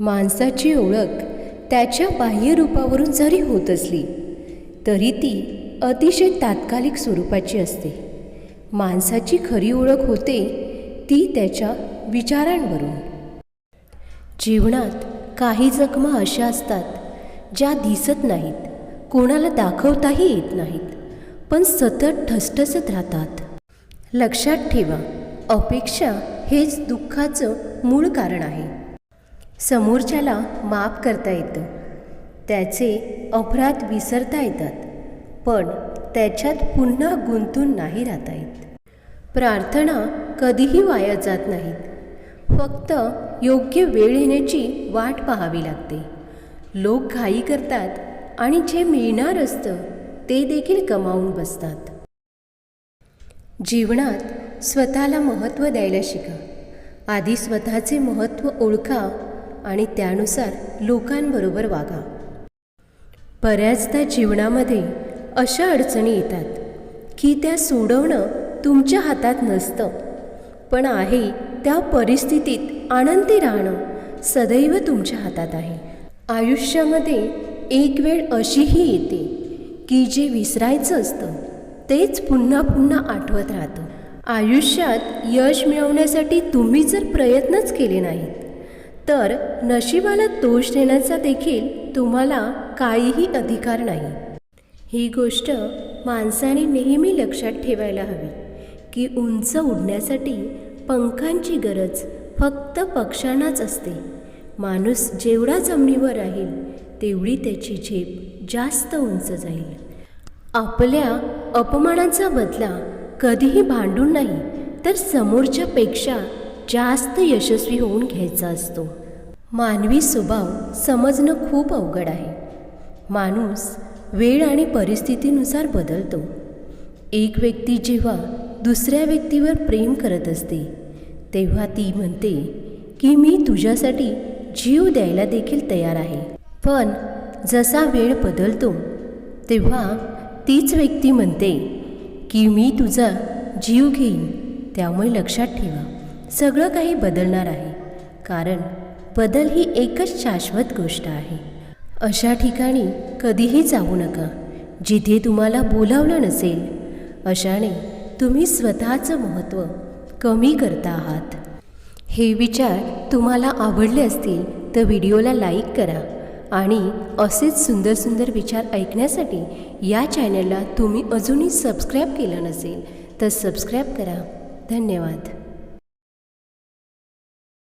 माणसाची ओळख त्याच्या बाह्यरूपावरून जरी होत असली तरी ती अतिशय तात्कालिक स्वरूपाची असते. माणसाची खरी ओळख होते ती त्याच्या विचारांवरून. जीवनात काही जखमा अशा असतात ज्या दिसत नाहीत कोणाला दाखवताही येत नाहीत पण सतत ठसठसत राहतात. लक्षात ठेवा अपेक्षा हेच दुःखाचं मूळ कारण आहे. समोरच्याला माफ करता येतं. त्याचे अपराध विसरता येतात पण त्याच्यात पुन्हा गुंतून नाही राहता येत. प्रार्थना कधीही वाया जात नाहीत. फक्त योग्य वेळ येण्याची वाट पाहावी लागते. लोक घाई करतात आणि जे मिळणार असतं ते देखील कमावून बसतात. जीवनात स्वतःला महत्त्व द्यायला शिका. आधी स्वतःचे महत्त्व ओळखा आणि त्यानुसार लोकांबरोबर वागा. बऱ्याचदा जीवनामध्ये अशा अडचणी येतात की त्या सोडवणं तुमच्या हातात नसतं पण आहे त्या परिस्थितीत आनंदी राहणं सदैव तुमच्या हातात आहे. आयुष्यामध्ये एक वेळ अशीही येते की जे विसरायचं असतं तेच पुन्हा पुन्हा आठवत राहतं. आयुष्यात यश मिळवण्यासाठी तुम्ही जर प्रयत्नच केले नाहीत तर नशिबाला दोष देण्याचा देखील तुम्हाला काहीही अधिकार नाही. ही गोष्ट माणसाने नेहमी लक्षात ठेवायला हवी की उंच उडण्यासाठी पंखांची गरज फक्त पक्ष्यांनाच असते. माणूस जेवढा जमिनीवर राहील तेवढी त्याची झेप जास्त उंच जाईल. आपल्या अपमानाचा बदला कधीही भांडून नाही तर समोरच्यापेक्षा जास्त यशस्वी होऊन घ्यायचा असतो. मानवी स्वभाव समजणं खूप अवघड आहे. माणूस वेळ आणि परिस्थितीनुसार बदलतो. एक व्यक्ती जेव्हा दुसऱ्या व्यक्तीवर प्रेम करत असते तेव्हा ती म्हणते की मी तुझ्यासाठी जीव द्यायला देखील तयार आहे. पण जसा वेळ बदलतो तेव्हा तीच व्यक्ती म्हणते की मी तुझा जीव घेईन. त्यामुळे लक्षात ठेवा. सगळं काही बदलणार आहे. कारण बदल ही एकच शाश्वत गोष्ट आहे. अशा ठिकाणी कधीही जाऊ नका. जिथे तुम्हाला बोलावलं नसेल अशाने तुम्ही स्वतःचं महत्त्व कमी करता आहात. हे विचार तुम्हाला आवडले असतील तर व्हिडिओला लाईक करा आणि असेच सुंदर सुंदर विचार ऐकण्यासाठी या चॅनलला तुम्ही अजूनही सबस्क्राईब केलं नसेल तर सबस्क्राईब करा. धन्यवाद.